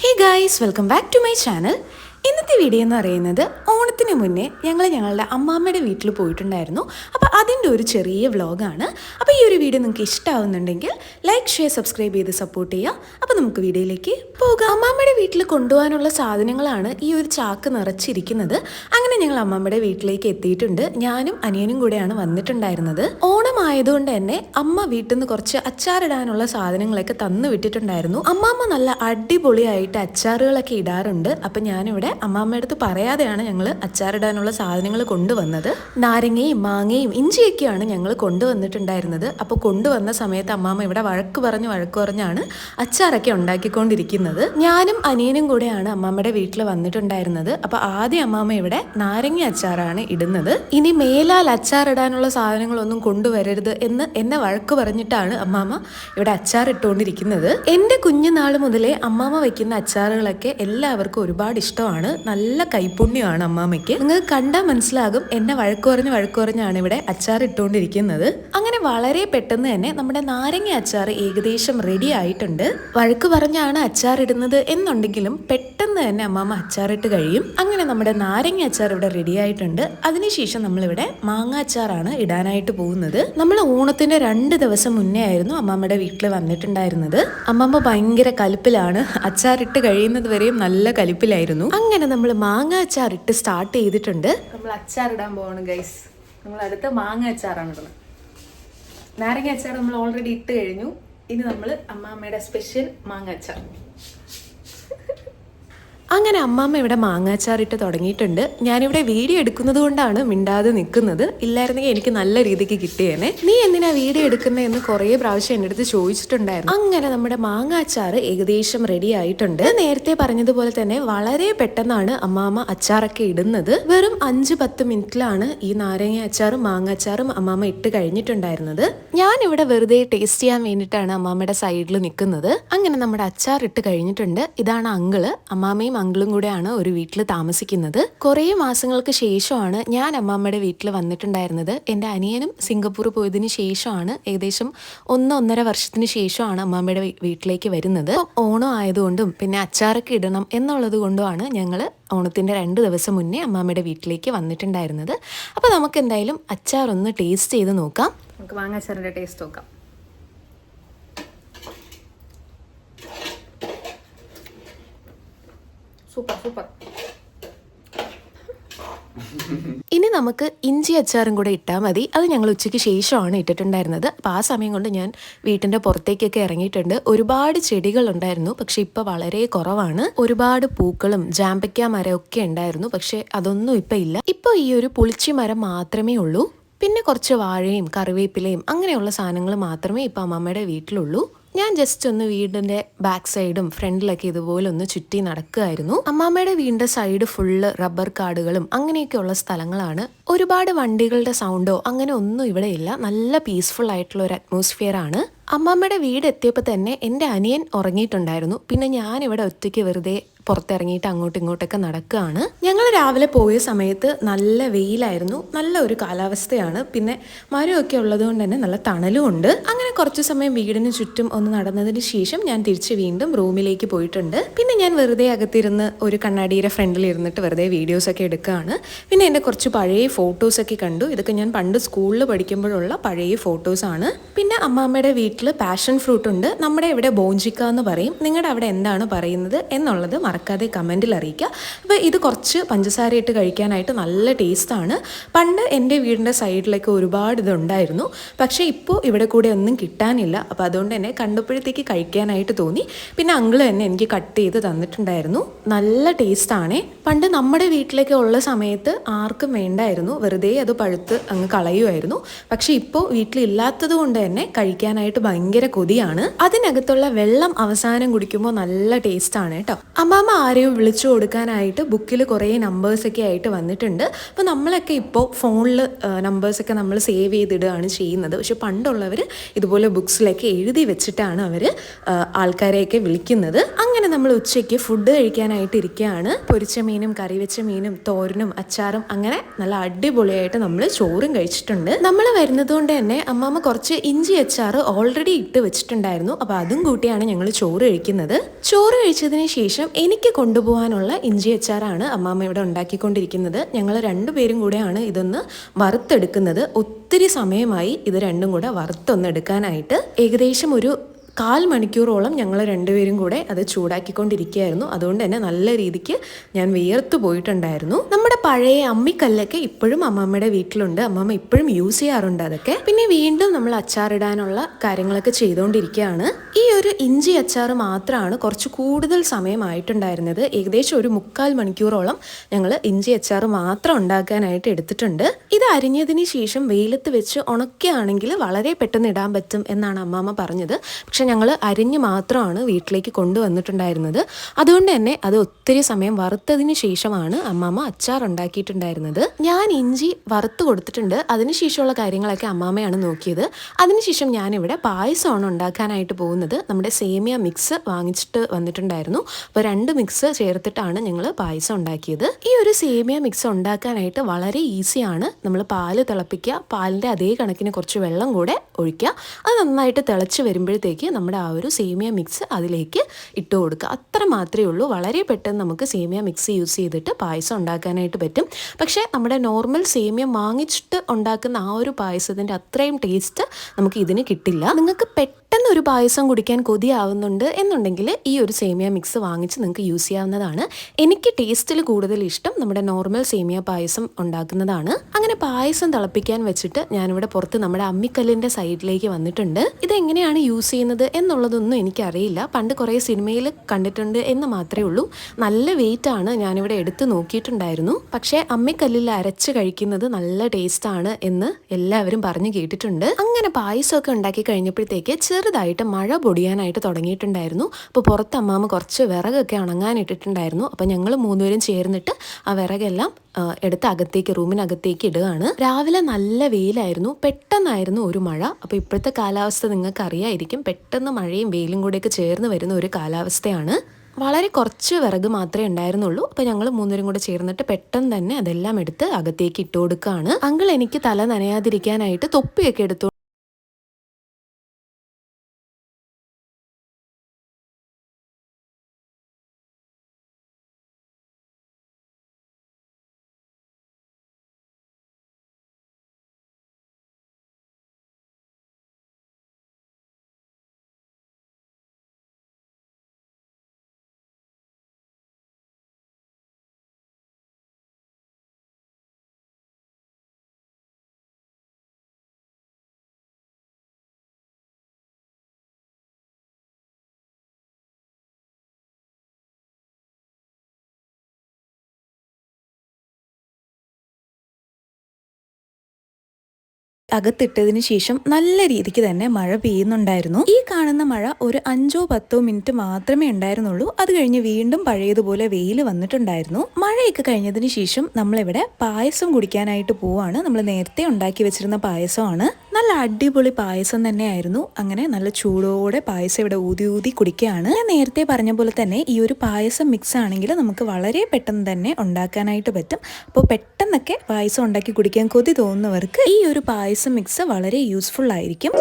Hey guys welcome back to my channel ഇന്നത്തെ video എന്ന് പറയുന്നത് ഓണത്തിന് മുന്നേ ഞങ്ങൾ ഞങ്ങളുടെ അമ്മാമ്മയുടെ വീട്ടിൽ പോയിട്ടുണ്ടായിരുന്നു. അപ്പോൾ അതിന്റെ ഒരു ചെറിയ വ്ലോഗാണ് അപ്പോൾ ഈ ഒരു വീഡിയോ നിങ്ങൾക്ക് ഇഷ്ടമാവുന്നുണ്ടെങ്കിൽ ലൈക്ക് ഷെയർ സബ്സ്ക്രൈബ് ചെയ്ത് സപ്പോർട്ട് ചെയ്യുക. അപ്പോൾ നമുക്ക് വീഡിയോയിലേക്ക് പോകാം. അമ്മാമ്മയുടെ വീട്ടിൽ കൊണ്ടുപോകാനുള്ള സാധനങ്ങളാണ് ഈ ഒരു ചാക്ക് നിറച്ചിരിക്കുന്നത്. അങ്ങനെ ഞങ്ങൾ അമ്മാമ്മയുടെ വീട്ടിലേക്ക് എത്തിയിട്ടുണ്ട്. ഞാനും അനിയനും കൂടെയാണ് വന്നിട്ടുണ്ടായിരുന്നത്. ഓണം ആയതുകൊണ്ട് തന്നെ അമ്മ വീട്ടിൽ നിന്ന് കുറച്ച് അച്ചാറിടാനുള്ള സാധനങ്ങളൊക്കെ തന്നു വിട്ടിട്ടുണ്ടായിരുന്നു. അമ്മാമ്മ നല്ല അടിപൊളിയായിട്ട് അച്ചാറുകളൊക്കെ ഇടാറുണ്ട്. അപ്പം ഞാനിവിടെ അമ്മാമ്മയുടെ അടുത്ത് പറയാതെയാണ് ഞങ്ങൾ അച്ചാറിടാനുള്ള സാധനങ്ങൾ കൊണ്ടുവന്നത്. നാരങ്ങയും മാങ്ങയും ഇഞ്ചിയൊക്കെയാണ് ഞങ്ങൾ കൊണ്ടുവന്നിട്ടുണ്ടായിരുന്നത്. അപ്പോൾ കൊണ്ടുവന്ന സമയത്ത് അമ്മാമ്മ ഇവിടെ വഴക്ക് പറഞ്ഞ് വഴക്ക് പറഞ്ഞാണ് അച്ചാറൊക്കെ ഉണ്ടാക്കിക്കൊണ്ടിരിക്കുന്നത്. ഞാനും അനിയനും കൂടെയാണ് അമ്മാമ്മയുടെ വീട്ടിൽ വന്നിട്ടുണ്ടായിരുന്നത്. അപ്പോൾ ആദ്യം അമ്മാമ്മ ഇവിടെ നാരങ്ങ അച്ചാറാണ് ഇടുന്നത്. ഇനി മേലാൽ അച്ചാറിടാനുള്ള സാധനങ്ങളൊന്നും കൊണ്ടുവരരുത് എന്ന് എന്നെ വഴക്ക് പറഞ്ഞിട്ടാണ് അമ്മാമ്മ ഇവിടെ അച്ചാർ ഇട്ടുകൊണ്ടിരിക്കുന്നത് എന്റെ കുഞ്ഞുനാൾ മുതലേ അമ്മാമ്മ വെക്കുന്ന അച്ചാറുകളൊക്കെ എല്ലാവർക്കും ഒരുപാട് ഇഷ്ടമാണ്. നല്ല കൈപുണ്യമാണ് അമ്മാമ്മയ്ക്ക് നിങ്ങൾ കണ്ടാൽ മനസ്സിലാകും എന്നെ വഴക്ക് പറഞ്ഞ് വഴക്ക് പറഞ്ഞാണ് ഇവിടെ അച്ചാർ ഇട്ടുകൊണ്ടിരിക്കുന്നത് അങ്ങനെ വളരെ പെട്ടെന്ന് തന്നെ നമ്മുടെ നാരങ്ങ അച്ചാർ ഏകദേശം റെഡി ആയിട്ടുണ്ട്. വഴക്ക് പറഞ്ഞാണ് അച്ചാർ ഇടുന്നത് എന്നുണ്ടെങ്കിലും പെട്ടെന്ന് തന്നെ അമ്മാമ്മ അച്ചാറിട്ട് കഴിയും. അങ്ങനെ നമ്മുടെ നാരങ്ങ അച്ചാർ ഇവിടെ റെഡി ആയിട്ടുണ്ട്. അതിനുശേഷം നമ്മളിവിടെ മാങ്ങ അച്ചാറാണ് ഇടാനായിട്ട് പോകുന്നത്. നമ്മൾ ഓണത്തിന്റെ രണ്ട് ദിവസം മുന്നേ ആയിരുന്നു അമ്മാമ്മയുടെ വീട്ടിൽ വന്നിട്ടുണ്ടായിരുന്നത്. അമ്മമ്മ ഭയങ്കര കലിപ്പിലാണ്. അച്ചാറിട്ട് കഴിയുന്നത് വരെയും നല്ല കലിപ്പിലായിരുന്നു. അങ്ങനെ നമ്മൾ മാങ്ങ അച്ചാറിട്ട് സ്റ്റാർട്ട് ചെയ്തിട്ടുണ്ട്. നമ്മൾ അച്ചാറിടാൻ പോവാണ് ഗൈസ് നമ്മൾ അടുത്ത മാങ്ങ അച്ചാറാണ് ഇടുന്നത്. നാരങ്ങ അച്ചാർ നമ്മൾ ഓൾറെഡി ഇട്ട് കഴിഞ്ഞു. ഇനി നമ്മൾ അമ്മാമ്മയുടെ സ്പെഷ്യൽ മാങ്ങ അച്ചാർ. അങ്ങനെ അമ്മാമ്മ ഇവിടെ മാങ്ങാച്ചാറിട്ട് തുടങ്ങിയിട്ടുണ്ട്. ഞാനിവിടെ വീഡിയോ എടുക്കുന്നത് കൊണ്ടാണ് മിണ്ടാതെ നിൽക്കുന്നത്. ഇല്ലായിരുന്നെങ്കിൽ എനിക്ക് നല്ല രീതിക്ക് കിട്ടിയേനെ. നീ എന്തിനാ വീഡിയോ എടുക്കുന്നത് എന്ന് കുറേ പ്രാവശ്യം എന്റെ അടുത്ത് ചോദിച്ചിട്ടുണ്ടായിരുന്നു. അങ്ങനെ നമ്മുടെ മാങ്ങാച്ചാർ ഏകദേശം റെഡി ആയിട്ടുണ്ട്. നേരത്തെ പറഞ്ഞതുപോലെ തന്നെ വളരെ പെട്ടെന്നാണ് അമ്മാമ്മ അച്ചാറൊക്കെ ഇടുന്നത്. വെറും അഞ്ച് പത്ത് മിനിറ്റിലാണ് ഈ നാരങ്ങ അച്ചാറും മാങ്ങാച്ചാറും അമ്മാമ്മ ഇട്ട് കഴിഞ്ഞിട്ടുണ്ടായിരുന്നത്. ഞാൻ ഇവിടെ വെറുതെ ടേസ്റ്റ് ചെയ്യാൻ വേണ്ടിയിട്ടാണ് അമ്മാമ്മയുടെ സൈഡിൽ നിൽക്കുന്നത്. അങ്ങനെ നമ്മുടെ അച്ചാർ ഇട്ട് കഴിഞ്ഞിട്ടുണ്ട്. ഇതാണ് അങ്കിൾ. അമ്മാമ്മയും അങ്കിളും കൂടെയാണ് ഒരു വീട്ടിൽ താമസിക്കുന്നത്. കുറേ മാസങ്ങൾക്ക് ശേഷമാണ് ഞാൻ അമ്മാമ്മയുടെ വീട്ടിൽ വന്നിട്ടുണ്ടായിരുന്നത്. എന്റെ അനിയനും സിംഗപ്പൂർ പോയതിന് ശേഷമാണ് ഏകദേശം ഒന്ന് ഒന്നര വർഷത്തിന് ശേഷമാണ് അമ്മാമ്മയുടെ വീട്ടിലേക്ക് വരുന്നത്. ഓണം ആയതുകൊണ്ടും പിന്നെ അച്ചാറൊക്കെ ഇടണം എന്നുള്ളത് കൊണ്ടുമാണ് ഞങ്ങൾ ഓണത്തിന്റെ രണ്ട് ദിവസം മുന്നേ അമ്മാമ്മയുടെ വീട്ടിലേക്ക് വന്നിട്ടുണ്ടായിരുന്നത്. അപ്പോൾ നമുക്ക് എന്തായാലും അച്ചാർ ഒന്ന് ടേസ്റ്റ് ചെയ്ത് നോക്കാം. നമുക്ക് മാങ്ങ അച്ചാറിന്റെ ടേസ്റ്റ് നോക്കാം. സൂപ്പർ സൂപ്പർ ഇനി നമുക്ക് ഇഞ്ചി അച്ചാറും കൂടെ ഇട്ടാൽ മതി. അത് ഞങ്ങൾ ഉച്ചയ്ക്ക് ശേഷമാണ് ഇട്ടിട്ടുണ്ടായിരുന്നത്. അപ്പോൾ ആ സമയം കൊണ്ട് ഞാൻ വീട്ടിന്റെ പുറത്തേക്കൊക്കെ ഇറങ്ങിയിട്ടുണ്ട്. ഒരുപാട് ചെടികളുണ്ടായിരുന്നു പക്ഷേ ഇപ്പോൾ വളരെ കുറവാണ്. ഒരുപാട് പൂക്കളും ജാമ്പയ്ക്ക മരമൊക്കെ ഉണ്ടായിരുന്നു പക്ഷേ അതൊന്നും ഇപ്പോൾ ഇല്ല. ഇപ്പോൾ ഈ ഒരു പുളിച്ചി മരം മാത്രമേ ഉള്ളൂ. പിന്നെ കുറച്ച് വാഴയും കറിവേപ്പിലയും അങ്ങനെയുള്ള സാധനങ്ങൾ മാത്രമേ ഇപ്പോൾ അമ്മമ്മയുടെ വീട്ടിലുള്ളൂ. ഞാൻ ജസ്റ്റ് ഒന്ന് വീടിന്റെ ബാക്ക് സൈഡും ഫ്രണ്ടിലൊക്കെ ഇതുപോലെ ഒന്ന് ചുറ്റി നടക്കുമായിരുന്നു അമ്മാമ്മയുടെ വീടിന്റെ സൈഡ് ഫുള്ള് റബ്ബർ കാടുകളും അങ്ങനെയൊക്കെയുള്ള സ്ഥലങ്ങളാണ്. ഒരുപാട് വണ്ടികളുടെ സൗണ്ടോ അങ്ങനെ ഒന്നും ഇവിടെ ഇല്ല. നല്ല പീസ്ഫുൾ ആയിട്ടുള്ള ഒരു അറ്റ്മോസ്ഫിയർ ആണ്. അമ്മാമ്മയുടെ വീട് എത്തിയപ്പോൾ തന്നെ എന്റെ അനിയൻ ഉറങ്ങിയിട്ടുണ്ടായിരുന്നു. പിന്നെ ഞാൻ ഇവിടെ ഒറ്റയ്ക്ക് വെറുതെ പുറത്തിറങ്ങിയിട്ട് അങ്ങോട്ടും ഇങ്ങോട്ടൊക്കെ നടക്കുകയാണ്. ഞങ്ങൾ രാവിലെ പോയ സമയത്ത് നല്ല വെയിലായിരുന്നു. നല്ല ഒരു കാലാവസ്ഥയാണ്. പിന്നെ മരമൊക്കെ ഉള്ളതുകൊണ്ട് തന്നെ നല്ല തണലും ഉണ്ട്. അങ്ങനെ കുറച്ച് സമയം വീടിന് ചുറ്റും ഒന്ന് നടന്നതിന് ശേഷം ഞാൻ തിരിച്ച് വീണ്ടും റൂമിലേക്ക് പോയിട്ടുണ്ട്. പിന്നെ ഞാൻ വെറുതെ അകത്തിരുന്ന് ഒരു കണ്ണാടിയുടെ ഫ്രണ്ടിൽ ഇരുന്നിട്ട് വെറുതെ വീഡിയോസൊക്കെ എടുക്കുകയാണ്. പിന്നെ എന്റെ കുറച്ച് പഴയ ഫോട്ടോസൊക്കെ കണ്ടു. ഇതൊക്കെ ഞാൻ പണ്ട് സ്കൂളിൽ പഠിക്കുമ്പോഴുള്ള പഴയ ഫോട്ടോസാണ് പിന്നെ അമ്മാമ്മയുടെ വീട്ടിൽ പാഷൻ ഫ്രൂട്ട് ഉണ്ട്. നമ്മുടെ ഇവിടെ ബോഞ്ചിക്ക എന്ന് പറയും. നിങ്ങളുടെ അവിടെ എന്താണ് പറയുന്നത് എന്നുള്ളത് മറക്കാതെ കമന്റിൽ അറിയിക്കുക. അപ്പോൾ ഇത് കുറച്ച് പഞ്ചസാര ഇട്ട് കഴിക്കാനായിട്ട് നല്ല ടേസ്റ്റാണ്. പണ്ട് എന്റെ വീടിന്റെ സൈഡിലൊക്കെ ഒരുപാട് ഇതുണ്ടായിരുന്നു. പക്ഷേ ഇപ്പോൾ ഇവിടെ കൂടെ ഒന്നും കിട്ടാനില്ല. അപ്പോൾ അതുകൊണ്ട് തന്നെ കണ്ടപ്പോഴത്തേക്ക് കഴിക്കാനായിട്ട് തോന്നി. പിന്നെ അങ്കിൾ തന്നെ എനിക്ക് കട്ട് ചെയ്ത് തന്നിട്ടുണ്ടായിരുന്നു. നല്ല ടേസ്റ്റാണേ. പണ്ട് നമ്മുടെ വീട്ടിലൊക്കെ ഉള്ള സമയത്ത് ആർക്കും വേണ്ടായിരുന്നു. വെറുതെ അത് പഴുത്ത് അങ്ങ് കളയുമായിരുന്നു. പക്ഷേ ഇപ്പോൾ വീട്ടിലില്ലാത്തത് കൊണ്ട് തന്നെ കഴിക്കാനായിട്ട് ഭയങ്കര കൊതിയാണ്. അതിനകത്തുള്ള വെള്ളം അവസാനം കുടിക്കുമ്പോൾ നല്ല ടേസ്റ്റാണ് കേട്ടോ. അമ്മാമ്മ അമ്മാമ്മ ആരെയും വിളിച്ചു കൊടുക്കാനായിട്ട് ബുക്കിൽ കുറേ നമ്പേഴ്സൊക്കെ ആയിട്ട് വന്നിട്ടുണ്ട്. അപ്പോൾ നമ്മളൊക്കെ ഇപ്പോൾ ഫോണിൽ നമ്പേഴ്സൊക്കെ നമ്മൾ സേവ് ചെയ്തിടുകയാണ് ചെയ്യുന്നത്. പക്ഷെ പണ്ടുള്ളവർ ഇതുപോലെ ബുക്സിലൊക്കെ എഴുതി വെച്ചിട്ടാണ് അവർ ആൾക്കാരെയൊക്കെ വിളിക്കുന്നത്. അങ്ങനെ നമ്മൾ ഉച്ചയ്ക്ക് ഫുഡ് കഴിക്കാനായിട്ട് ഇരിക്കുകയാണ്. പൊരിച്ച മീനും കറി വെച്ച മീനും തോരനും അച്ചാറും അങ്ങനെ നല്ല അടിപൊളിയായിട്ട് നമ്മൾ ചോറും കഴിച്ചിട്ടുണ്ട്. നമ്മൾ വരുന്നത് കൊണ്ട് തന്നെ അമ്മാമ്മ കുറച്ച് ഇഞ്ചി അച്ചാറ് ഓൾറെഡി ഇട്ട് വെച്ചിട്ടുണ്ടായിരുന്നു. അപ്പോൾ അതും കൂട്ടിയാണ് ഞങ്ങൾ ചോറ് കഴിക്കുന്നത്. ചോറ് കഴിച്ചതിന് ശേഷം എനിക്ക് കൊണ്ടുപോകാനുള്ള ഇഞ്ചി അച്ചാറാണ് അമ്മാമ്മ ഇവിടെ ഉണ്ടാക്കിക്കൊണ്ടിരിക്കുന്നത്. ഞങ്ങൾ രണ്ടുപേരും കൂടെയാണ് ഇതൊന്ന് വറുത്തെടുക്കുന്നത്. ഒത്തിരി സമയമായി ഇത് രണ്ടും കൂടെ വറുത്തൊന്നെടുക്കാനായിട്ട് ഏകദേശം ഒരു കാൽ മണിക്കൂറോളം ഞങ്ങൾ രണ്ടുപേരും കൂടെ അത് ചൂടാക്കിക്കൊണ്ടിരിക്കുകയായിരുന്നു. അതുകൊണ്ട് തന്നെ നല്ല രീതിക്ക് ഞാൻ വിയർത്തു പോയിട്ടുണ്ടായിരുന്നു. നമ്മുടെ പഴയ അമ്മിക്കല്ലൊക്കെ ഇപ്പോഴും അമ്മമ്മയുടെ വീട്ടിലുണ്ട്. അമ്മമ്മ ഇപ്പോഴും യൂസ് ചെയ്യാറുണ്ട് അതൊക്കെ. പിന്നെ വീണ്ടും നമ്മൾ അച്ചാറിടാനുള്ള കാര്യങ്ങളൊക്കെ ചെയ്തുകൊണ്ടിരിക്കുകയാണ്. ഈ ഒരു ഇഞ്ചി അച്ചാർ മാത്രമാണ് കുറച്ച് കൂടുതൽ സമയമായിട്ടുണ്ടായിരുന്നത്. ഏകദേശം ഒരു മുക്കാൽ മണിക്കൂറോളം ഞങ്ങൾ ഇഞ്ചി അച്ചാർ മാത്രം ഉണ്ടാക്കാനായിട്ട് എടുത്തിട്ടുണ്ട്. ഇത് അരിഞ്ഞതിന് ശേഷം വെയിലത്ത് വെച്ച് ഉണക്കുകയാണെങ്കിൽ വളരെ പെട്ടെന്ന് ഇടാൻ പറ്റും എന്നാണ് അമ്മാമ്മ പറഞ്ഞത്. പക്ഷെ ഞങ്ങൾ അരിഞ്ഞ് മാത്രമാണ് വീട്ടിലേക്ക് കൊണ്ടുവന്നിട്ടുണ്ടായിരുന്നത്. അതുകൊണ്ട് തന്നെ അത് ഒത്തിരി സമയം വറുത്തതിന് ശേഷമാണ് അമ്മാമ്മ അച്ചാർ ഉണ്ടാക്കിയിട്ടുണ്ടായിരുന്നത്. ഞാൻ ഇഞ്ചി വറുത്ത് കൊടുത്തിട്ടുണ്ട്. അതിനുശേഷമുള്ള കാര്യങ്ങളൊക്കെ അമ്മാമ്മയാണ് നോക്കിയത്. അതിനുശേഷം ഞാനിവിടെ പായസമാണ് ഉണ്ടാക്കാനായിട്ട് പോകുന്നത്. നമ്മുടെ സേമിയ മിക്സ് വാങ്ങിച്ചിട്ട് വന്നിട്ടുണ്ടായിരുന്നു. അപ്പോൾ രണ്ട് മിക്സ് ചേർത്തിട്ടാണ് ഞങ്ങൾ പായസം ഉണ്ടാക്കിയത്. ഈ ഒരു സേമിയ മിക്സ് ഉണ്ടാക്കാനായിട്ട് വളരെ ഈസിയാണ്. നമ്മൾ പാൽ തിളപ്പിക്കുക. പാലിന്റെ അതേ കണക്കിന് കുറച്ച് വെള്ളം കൂടെ ഒഴിക്കുക. അത് നന്നായിട്ട് തിളച്ച് വരുമ്പോഴത്തേക്ക് നമ്മുടെ ആ ഒരു സേമിയ മിക്സ് അതിലേക്ക് ഇട്ട് കൊടുക്കുക. അത്ര മാത്രമേ ഉള്ളൂ. വളരെ പെട്ടെന്ന് നമുക്ക് സേമിയ മിക്സ് യൂസ് ചെയ്തിട്ട് പായസം ഉണ്ടാക്കാനായിട്ട് പറ്റും. പക്ഷേ നമ്മുടെ നോർമൽ സേമിയ വാങ്ങിച്ചിട്ട് ഉണ്ടാക്കുന്ന ആ ഒരു പായസത്തിന്റെ അത്രയും ടേസ്റ്റ് നമുക്ക് ഇതിന് കിട്ടില്ല. നിങ്ങൾക്ക് പെട്ടെന്ന് ഒരു പായസം കുടിക്കാൻ കൊതിയാവുന്നുണ്ട് എന്നുണ്ടെങ്കിൽ ഈ ഒരു സേമിയ മിക്സ് വാങ്ങിച്ച് നിങ്ങൾക്ക് യൂസ് ചെയ്യാവുന്നതാണ്. എനിക്ക് ടേസ്റ്റിൽ കൂടുതൽ ഇഷ്ടം നമ്മുടെ നോർമൽ സേമിയ പായസം ഉണ്ടാക്കുന്നതാണ്. അങ്ങനെ പായസം തിളപ്പിക്കാൻ വെച്ചിട്ട് ഞാനിവിടെ പുറത്ത് നമ്മുടെ അമ്മിക്കല്ലിന്റെ സൈഡിലേക്ക് വന്നിട്ടുണ്ട്. ഇതെങ്ങനെയാണ് യൂസ് ചെയ്യുന്നത് എന്നുള്ളതൊന്നും എനിക്കറിയില്ല. പണ്ട് കുറേ സിനിമയിൽ കണ്ടിട്ടുണ്ട് എന്ന് മാത്രമേ ഉള്ളൂ. നല്ല വെയിറ്റ് ആണ് ഞാനിവിടെ എടുത്ത് നോക്കിയിട്ടുണ്ടായിരുന്നു. പക്ഷേ അമ്മിക്കല്ലിൽ അരച്ച് കഴിക്കുന്നത് നല്ല ടേസ്റ്റാണ് എന്ന് എല്ലാവരും പറഞ്ഞു കേട്ടിട്ടുണ്ട്. അങ്ങനെ പായസമൊക്കെ ഉണ്ടാക്കി കഴിഞ്ഞപ്പോഴത്തേക്ക് ചെറുതായിട്ട് മഴ പൊടിയാനായിട്ട് തുടങ്ങിയിട്ടുണ്ടായിരുന്നു. അപ്പോൾ പുറത്ത് അമ്മാമ്മ കുറച്ച് വിറകൊക്കെ ഉണങ്ങാനിട്ടിട്ടുണ്ടായിരുന്നു അപ്പോൾ ഞങ്ങൾ മൂന്നുപേരും ചേർന്നിട്ട് ആ വിറകെല്ലാം എടുത്ത് അകത്തേക്ക് റൂമിനകത്തേക്ക് ഇടുകയാണ്. രാവിലെ നല്ല വെയിലായിരുന്നു. പെട്ടെന്നായിരുന്നു ഒരു മഴ. അപ്പോൾ ഇപ്പോഴത്തെ കാലാവസ്ഥ നിങ്ങൾക്ക് അറിയായിരിക്കും. പെട്ടെന്ന് മഴയും വെയിലും കൂടെയൊക്കെ ചേർന്ന് വരുന്ന ഒരു കാലാവസ്ഥയാണ്. വളരെ കുറച്ച് വിറക് മാത്രമേ ഉണ്ടായിരുന്നുള്ളൂ. അപ്പോൾ ഞങ്ങൾ മൂന്നുപേരും കൂടെ ചേർന്നിട്ട് പെട്ടെന്ന് തന്നെ അതെല്ലാം എടുത്ത് അകത്തേക്ക് ഇട്ട് കൊടുക്കുകയാണ്. അങ്കിൾ എനിക്ക് തല നനയാതിരിക്കാനായിട്ട് തൊപ്പിയൊക്കെ എടുത്തു അകത്തിട്ടതിന് ശേഷം നല്ല രീതിക്ക് തന്നെ മഴ പെയ്യുന്നുണ്ടായിരുന്നു. ഈ കാണുന്ന മഴ ഒരു അഞ്ചോ പത്തോ മിനിറ്റ് മാത്രമേ ഉണ്ടായിരുന്നുള്ളൂ. അത് കഴിഞ്ഞ് വീണ്ടും പഴയതുപോലെ വെയിൽ വന്നിട്ടുണ്ടായിരുന്നു. മഴയൊക്കെ കഴിഞ്ഞതിന് ശേഷം നമ്മളിവിടെ പായസം കുടിക്കാനായിട്ട് പോവാണ്. നമ്മൾ നേരത്തെ ഉണ്ടാക്കി വെച്ചിരുന്ന പായസമാണ്. നല്ല അടിപൊളി പായസം തന്നെയായിരുന്നു. അങ്ങനെ നല്ല ചൂടോടെ പായസം ഇവിടെ ഊതി ഊതി കുടിക്കുകയാണ്. ഞാൻ നേരത്തെ പറഞ്ഞ പോലെ തന്നെ ഈ ഒരു പായസം മിക്സ് ആണെങ്കിൽ നമുക്ക് വളരെ പെട്ടെന്ന് തന്നെ ഉണ്ടാക്കാനായിട്ട് പറ്റും. അപ്പോൾ പെട്ടെന്നൊക്കെ പായസം ഉണ്ടാക്കി കുടിക്കാൻ കൊതി തോന്നുന്നവർക്ക് ഈ ഒരു പായസം മിക്സ് വളരെ യൂസ്ഫുൾ ആയിരിക്കും.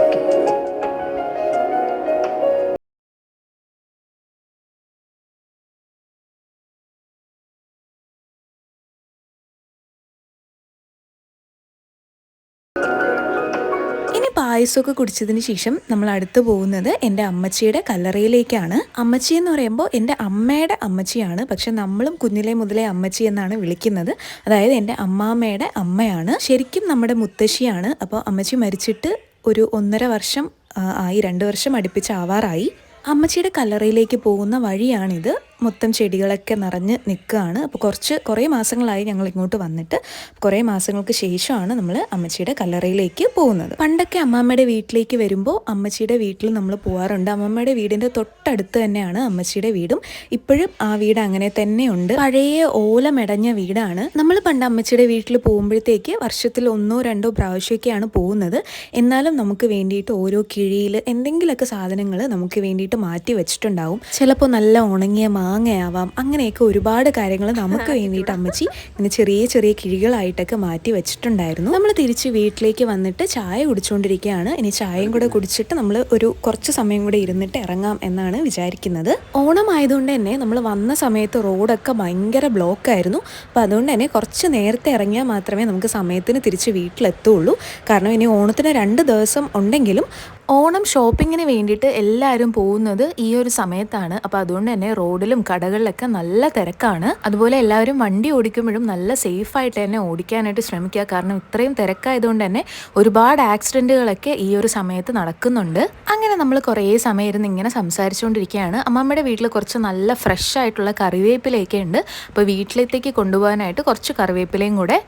പായസമൊക്കെ കുടിച്ചതിന് ശേഷം നമ്മൾ അടുത്ത് പോകുന്നത് എന്റെ അമ്മച്ചിയുടെ കല്ലറയിലേക്കാണ്. അമ്മച്ചി എന്ന് പറയുമ്പോൾ എന്റെ അമ്മയുടെ അമ്മച്ചിയാണ്. പക്ഷെ നമ്മളും കുഞ്ഞിലെ മുതലേ അമ്മച്ചി എന്നാണ് വിളിക്കുന്നത്. അതായത് എന്റെ അമ്മാമ്മയുടെ അമ്മയാണ്. ശരിക്കും നമ്മുടെ മുത്തശ്ശിയാണ്. അപ്പോൾ അമ്മച്ചി മരിച്ചിട്ട് ഒരു ഒന്നര വർഷം ആയി രണ്ട് വർഷം അടുപ്പിച്ച് ആവാറായി. അമ്മച്ചിയുടെ കല്ലറയിലേക്ക് പോകുന്ന വഴിയാണിത്. മൊത്തം ചെടികളൊക്കെ നിറഞ്ഞ് നിൽക്കുകയാണ്. അപ്പോൾ കുറച്ച് കുറേ മാസങ്ങളായി ഞങ്ങൾ ഇങ്ങോട്ട് വന്നിട്ട് കുറേ മാസങ്ങൾക്ക് ശേഷമാണ് നമ്മൾ അമ്മച്ചിയുടെ കല്ലറയിലേക്ക് പോകുന്നത്. പണ്ടൊക്കെ അമ്മാമ്മയുടെ വീട്ടിലേക്ക് വരുമ്പോൾ അമ്മച്ചിയുടെ വീട്ടിൽ നമ്മൾ പോകാറുണ്ട് അമ്മമ്മയുടെ വീടിന്റെ തൊട്ടടുത്ത് തന്നെയാണ് അമ്മച്ചിയുടെ വീടും. ഇപ്പോഴും ആ വീട് അങ്ങനെ തന്നെയുണ്ട് പഴയ ഓലമെടഞ്ഞ വീടാണ്. നമ്മൾ പണ്ട് അമ്മച്ചിയുടെ വീട്ടിൽ പോകുമ്പോഴത്തേക്ക് വർഷത്തിൽ ഒന്നോ രണ്ടോ പ്രാവശ്യമൊക്കെയാണ് പോകുന്നത്. എന്നാലും നമുക്ക് വേണ്ടിയിട്ട് ഓരോ കിഴിയിൽ എന്തെങ്കിലുമൊക്കെ സാധനങ്ങൾ നമുക്ക് വേണ്ടിയിട്ട് മാറ്റി വെച്ചിട്ടുണ്ടാവും. ചിലപ്പോൾ നല്ല ഉണങ്ങിയ മാങ്ങയാവാം. അങ്ങനെയൊക്കെ ഒരുപാട് കാര്യങ്ങൾ നമുക്ക് വേണ്ടിയിട്ട് അമ്മച്ചി ഇങ്ങനെ ചെറിയ ചെറിയ കിഴികളായിട്ടൊക്കെ മാറ്റി വെച്ചിട്ടുണ്ടായിരുന്നു. നമ്മൾ തിരിച്ച് വീട്ടിലേക്ക് വന്നിട്ട് ചായ കുടിച്ചുകൊണ്ടിരിക്കുകയാണ് ഇനി ചായയും കൂടെ കുടിച്ചിട്ട് നമ്മൾ ഒരു കുറച്ച് സമയം കൂടെ ഇരുന്നിട്ട് ഇറങ്ങാം എന്നാണ് വിചാരിക്കുന്നത്. ഓണം ആയതുകൊണ്ട് തന്നെ നമ്മൾ വന്ന സമയത്ത് റോഡൊക്കെ ഭയങ്കര ബ്ലോക്കായിരുന്നു. അപ്പോൾ അതുകൊണ്ട് തന്നെ കുറച്ച് നേരത്തെ ഇറങ്ങിയാൽ മാത്രമേ നമുക്ക് സമയത്തിന് തിരിച്ച് വീട്ടിലെത്തുള്ളൂ. കാരണം ഇനി ഓണത്തിന് രണ്ട് ദിവസം ഉണ്ടെങ്കിലും ഓണം ഷോപ്പിങ്ങിന് വേണ്ടിയിട്ട് എല്ലാവരും പോകുന്നത് ഈ ഒരു സമയത്താണ്. അപ്പോൾ അതുകൊണ്ട് തന്നെ റോഡിലും കടകളിലൊക്കെ നല്ല തിരക്കാണ്. അതുപോലെ എല്ലാവരും വണ്ടി ഓടിക്കുമ്പോഴും നല്ല സേഫ് ആയിട്ട് തന്നെ ഓടിക്കാനായിട്ട് ശ്രമിക്കുക. കാരണം ഇത്രയും തിരക്കായതുകൊണ്ട് തന്നെ ഒരുപാട് ആക്സിഡന്റുകളൊക്കെ ഈ ഒരു സമയത്ത് നടക്കുന്നുണ്ട്. അങ്ങനെ നമ്മൾ കുറേ സമയം ഇരുന്ന് ഇങ്ങനെ സംസാരിച്ചുകൊണ്ടിരിക്കുകയാണ്. അമ്മമ്മയുടെ വീട്ടിൽ കുറച്ച് നല്ല ഫ്രഷ് ആയിട്ടുള്ള കറിവേപ്പിലയൊക്കെ ഉണ്ട്. അപ്പോൾ വീട്ടിലേക്ക് കൊണ്ടുപോകാനായിട്ട് കുറച്ച് കറിവേപ്പിലയും കൂടെ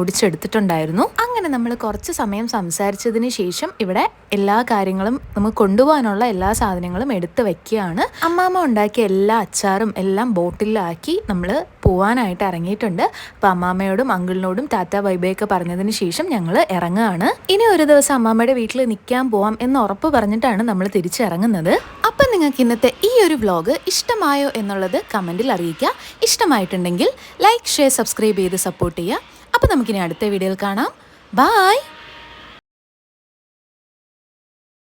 ഒടിച്ചെടുത്തിട്ടുണ്ടായിരുന്നു. അങ്ങനെ നമ്മൾ കുറച്ച് സമയം സംസാരിച്ചതിന് ശേഷം ഇവിടെ എല്ലാ കാര്യങ്ങളും നമുക്ക് കൊണ്ടുപോകാനുള്ള എല്ലാ സാധനങ്ങളും എടുത്ത് വെക്കുകയാണ്. അമ്മാമ്മ ഉണ്ടാക്കിയ എല്ലാ അച്ചാറും എല്ലാം ബോട്ടിലാക്കി നമ്മൾ പോവാനായിട്ട് ഇറങ്ങിയിട്ടുണ്ട്. അപ്പോൾ അമ്മാമ്മയോടും അങ്കിളിനോടും ടാറ്റ ബൈബൈയൊക്കെ പറഞ്ഞതിന് ശേഷം ഞങ്ങൾ ഇറങ്ങുകയാണ്. ഇനി ഒരു ദിവസം അമ്മാമ്മയുടെ വീട്ടിൽ നിൽക്കാൻ പോവാം എന്ന് ഉറപ്പ് പറഞ്ഞിട്ടാണ് നമ്മൾ തിരിച്ചിറങ്ങുന്നത്. അപ്പം നിങ്ങൾക്ക് ഇന്നത്തെ ഈ ഒരു വ്ലോഗ് ഇഷ്ടമായോ എന്നുള്ളത് കമന്റിൽ അറിയിക്കുക. ഇഷ്ടമായിട്ടുണ്ടെങ്കിൽ ലൈക്ക് ഷെയർ സബ്സ്ക്രൈബ് ചെയ്ത് സപ്പോർട്ട് ചെയ്യുക. അപ്പോൾ നമുക്കിനി അടുത്ത വീഡിയോയിൽ കാണാം. ബായ്!